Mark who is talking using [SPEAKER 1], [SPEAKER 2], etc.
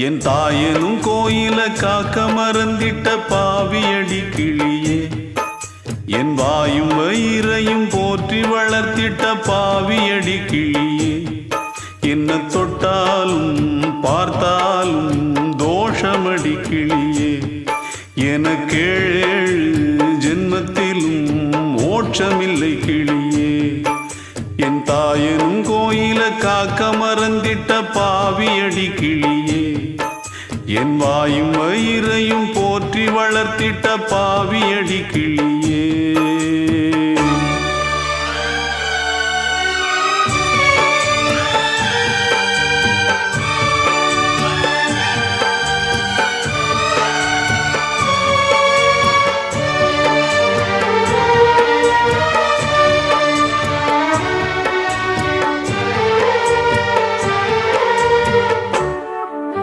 [SPEAKER 1] என் தாயனும் கோயில காக்க மறந்திட்ட பாவியடி கிளியே. என் வாயும் வயிறையும் போற்றி வளர்த்திட்ட பாவியடி கிளியே. என்ன தொட்டாலும் பார்த்தாலும் தோஷமடி கிளியே. எனக்கேழு ஜென்மத்திலும் மோட்சமில்லை கிளியே. என் தாயனும் கோயில காக்க மறந்திட்ட பாவியடி கிளியே. என் வாயும் வயிறையும் போற்றி வளர்த்திட்ட பாவியடி கிளியே.